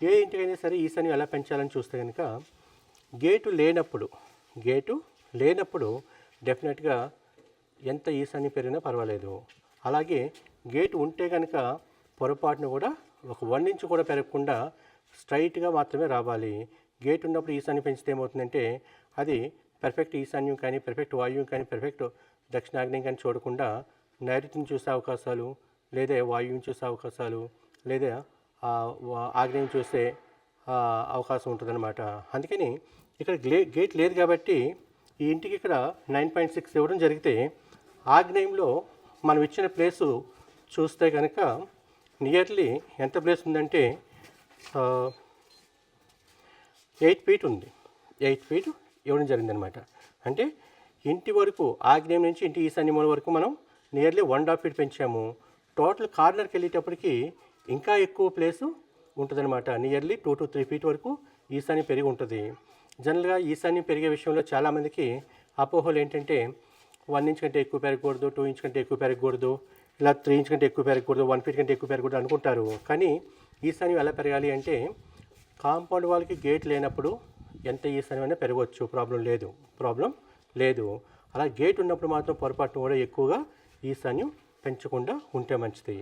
ఏ ఇంటికైనా సరే ఈశాన్యం ఎలా పెంచాలని చూస్తే కనుక గేటు లేనప్పుడు గేటు లేనప్పుడు డెఫినెట్గా ఎంత ఈశాన్యం పెరిగినా పర్వాలేదు. అలాగే గేటు ఉంటే కనుక పొరపాటును కూడా ఒక వన్ ఇంచ్ కూడా పెరగకుండా స్ట్రైట్గా మాత్రమే రావాలి. గేట్ ఉన్నప్పుడు ఈశాన్యం పెంచితే ఏమవుతుందంటే అది పెర్ఫెక్ట్ ఈశాన్యం కానీ పెర్ఫెక్ట్ వాయువు కానీ పెర్ఫెక్ట్ దక్షిణాగ్నేయం కానీ చూడకుండా నైరుతిని చూసే అవకాశాలు లేదా వాయువుని చూసే అవకాశాలు లేదా ఆగ్నేయం చూసే అవకాశం ఉంటుందన్నమాట. అందుకని ఇక్కడ గ్లే గేట్ లేదు కాబట్టి ఈ ఇంటికి ఇక్కడ నైన్ పాయింట్ సిక్స్ ఇవ్వడం జరిగితే ఆగ్నేయంలో మనం ఇచ్చిన ప్లేసు చూస్తే కనుక నియర్లీ ఎంత ప్లేస్ ఉందంటే ఎయిట్ ఫీట్ ఉంది. ఎయిట్ ఫీట్ ఇవ్వడం జరిగిందనమాట అంటే ఇంటి వరకు ఆగ్నేయం నుంచి ఇంటి ఈశాన్య మూల వరకు మనం నియర్లీ వన్ హాఫ్ ఫీట్ పెంచాము. టోటల్ కార్నర్కి వెళ్ళేటప్పటికి ఇంకా ఎక్కువ ప్లేసు ఉంటుందన్నమాట. Nearly two to three feet వరకు ఈశాన్యం పెరిగి ఉంటుంది. జనరల్గా ఈశాన్యం పెరిగే విషయంలో చాలామందికి అపోహలు ఏంటంటే వన్ ఇంచ్ కంటే ఎక్కువ పెరగకూడదు టూ ఇంచ్ కంటే ఎక్కువ పెరగకూడదు ఇలా త్రీ ఇంచ్ కంటే ఎక్కువ పెరగకూడదు వన్ ఫీట్ కంటే ఎక్కువ పెరగకూడదు అనుకుంటారు. కానీ ఈశాన్యం ఎలా పెరగాలి అంటే కాంపౌండ్ వాళ్ళకి గేట్ లేనప్పుడు ఎంత ఈశాన్యం అయినా పెరగవచ్చు. ప్రాబ్లం లేదు. ప్రాబ్లం లేదు. అలా గేట్ ఉన్నప్పుడు మాత్రం పొరపాటును కూడా ఎక్కువగా ఈశాన్యం పెంచకుండా ఉంటే మంచిది.